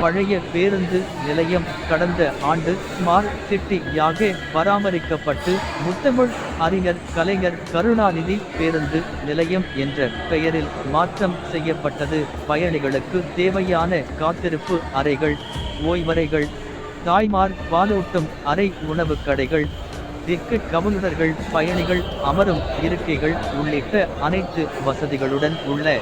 பழைய பேருந்து நிலையம் கடந்த ஆண்டு ஸ்மார்ட் சிட்டியாக பராமரிக்கப்பட்டு முத்தமிழ் அறிஞர் கலைஞர் கருணாநிதி பேருந்து நிலையம் என்ற பெயரில் மாற்றம் செய்யப்பட்டது. பயணிகளுக்கு தேவையான காத்திருப்பு அறைகள் ஓய்வறைகள் தாய்மார் பாலூட்டும் அறை உணவுக் கடைகள் திக்கு கவுனுடர்கள் பயணிகள் அமரும் இருக்கைகள் உள்ளிட்ட அனைத்து வசதிகளுடன் உள்ள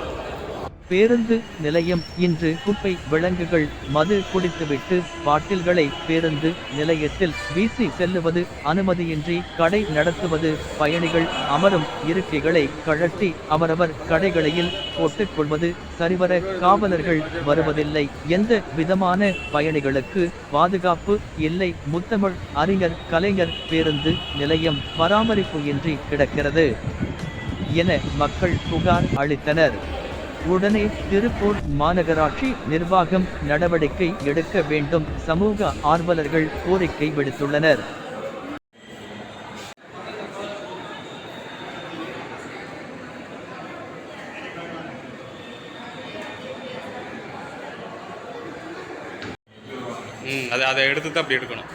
பேருந்து நிலையம் இன்று குப்பை விலங்குகள் மது குடித்துவிட்டு பாட்டில்களை பேருந்து நிலையத்தில் வீசி செல்லுவது அனுமதியின்றி கடை நடத்துவது பயணிகள் அமரும் இருக்கைகளை கழட்டி அவரவர் கடைகளையில் போட்டுக்கொள்வது சரிவர காவலர்கள் வருவதில்லை. எந்த விதமான பயணிகளுக்கு பாதுகாப்பு இல்லை. முத்தமிழ் அறிஞர் கலைஞர் பேருந்து நிலையம் பராமரிப்பு இன்றி கிடக்கிறது என மக்கள் புகார் அளித்தனர். உடனே திருப்பூர் மாநகராட்சி நிர்வாகம் நடவடிக்கை எடுக்க வேண்டும் சமூக ஆர்வலர்கள் கோரிக்கை விடுத்துள்ளனர். அதை அதை எடுத்து தான் அப்படி எடுக்கணும்.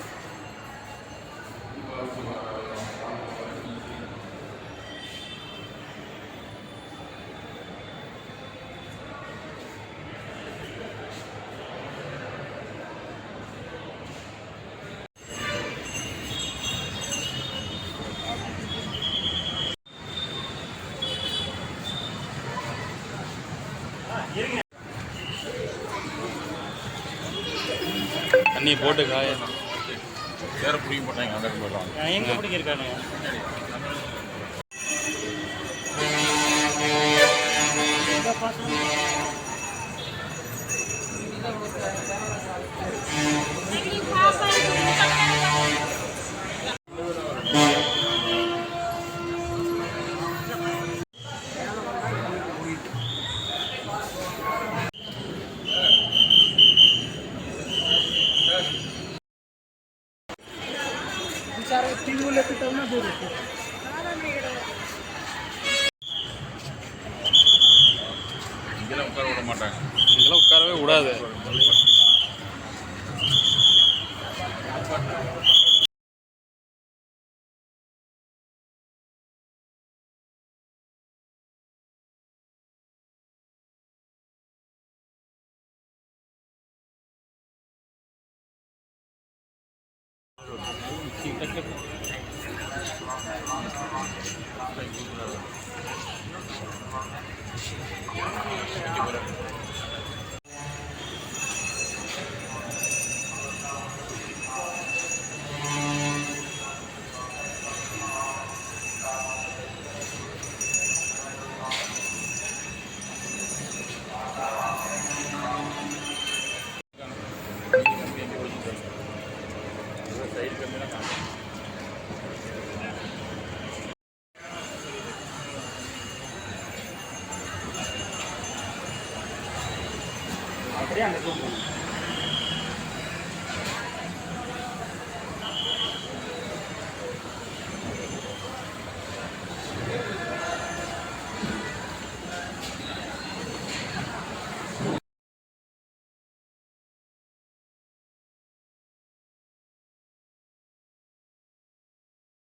தண்ணி போட்டு காய. வேற பிடிக்க மாட்டாங்க அந்த போயிடலாம் எங்க பிடிக்கிருக்கானுங்க இங்கெல்லாம் உட்கார விட மாட்டாங்க. இதெல்லாம் உட்காரவே விடாது 这样的做工